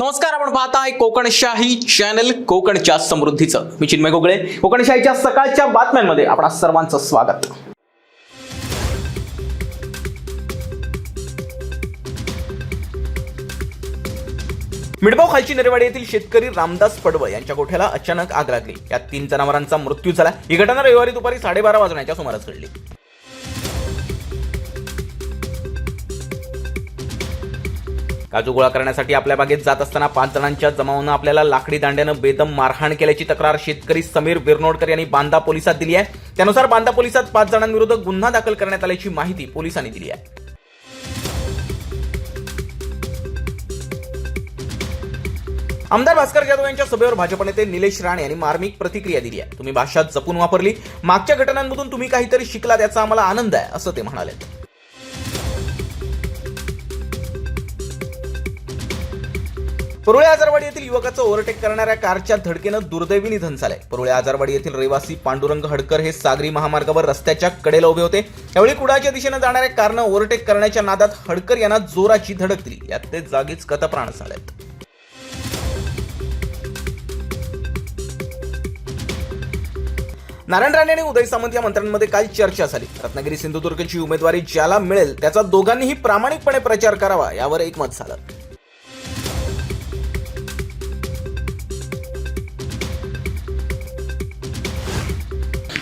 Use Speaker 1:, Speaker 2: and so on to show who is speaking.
Speaker 1: नमस्कार आपण पाहताय कोकणशाही चॅनल कोकणच्या समृद्धीचं. मी चिन्मय गोगळे. कोकणशाहीच्या सकाळच्या बातम्यांमध्ये आपणा सर्वांचं स्वागत. मिडबाव खालची नेरेवाडी येथील शेतकरी रामदास पडवळ यांच्या गोठ्याला अचानक आग लागली. यात तीन जनावरांचा मृत्यू झाला. ही घटना रविवारी दुपारी साडेबारा वाजण्याच्या सुमारास घडली. काजू गोळा करण्यासाठी आपल्या बागेत जात असताना पाच जणांच्या जमावानं आपल्याला लाकडी दांड्यानं बेदम मारहाण केल्याची तक्रार शेतकरी समीर बिरनोडकर यांनी बांदा पोलिसात दिली आहे. त्यानुसार बांदा पोलिसात पाच जणांविरुद्ध गुन्हा दाखल करण्यात आल्याची माहिती पोलिसांनी दिली आहे. आमदार भास्कर जाधव यांच्या सभेवर भाजप नेते निलेश राणे यांनी मार्मिक प्रतिक्रिया दिली आहे. तुम्ही भाषा जपून वापरली. मागच्या घटनांमधून तुम्ही काहीतरी शिकला त्याचा आम्हाला आनंद आहे असं ते म्हणाले. परुळे आजारवाडी येथील युवकाचं ओव्हरटेक करणाऱ्या कारच्या धडकेनं दुर्दैवी निधन झालंय. परुळे आजारवाडी येथील रहिवासी पांडुरंग हडकर हे सागरी महामार्गावर रस्त्याच्या कडेला उभे होते. यावेळी कुडाच्या दिशेनं जाणाऱ्या कारनं ओव्हरटेक करण्याच्या नादात हडकर यांना जोराची धडक दिली. यात ते जागीच कथप्राण झालेत. नारायण राणे आणि उदय सामंत या मंत्र्यांमध्ये काल चर्चा झाली. रत्नागिरी सिंधुदुर्गची उमेदवारी ज्याला मिळेल त्याचा दोघांनीही प्रामाणिकपणे प्रचार करावा यावर एकमत झालं.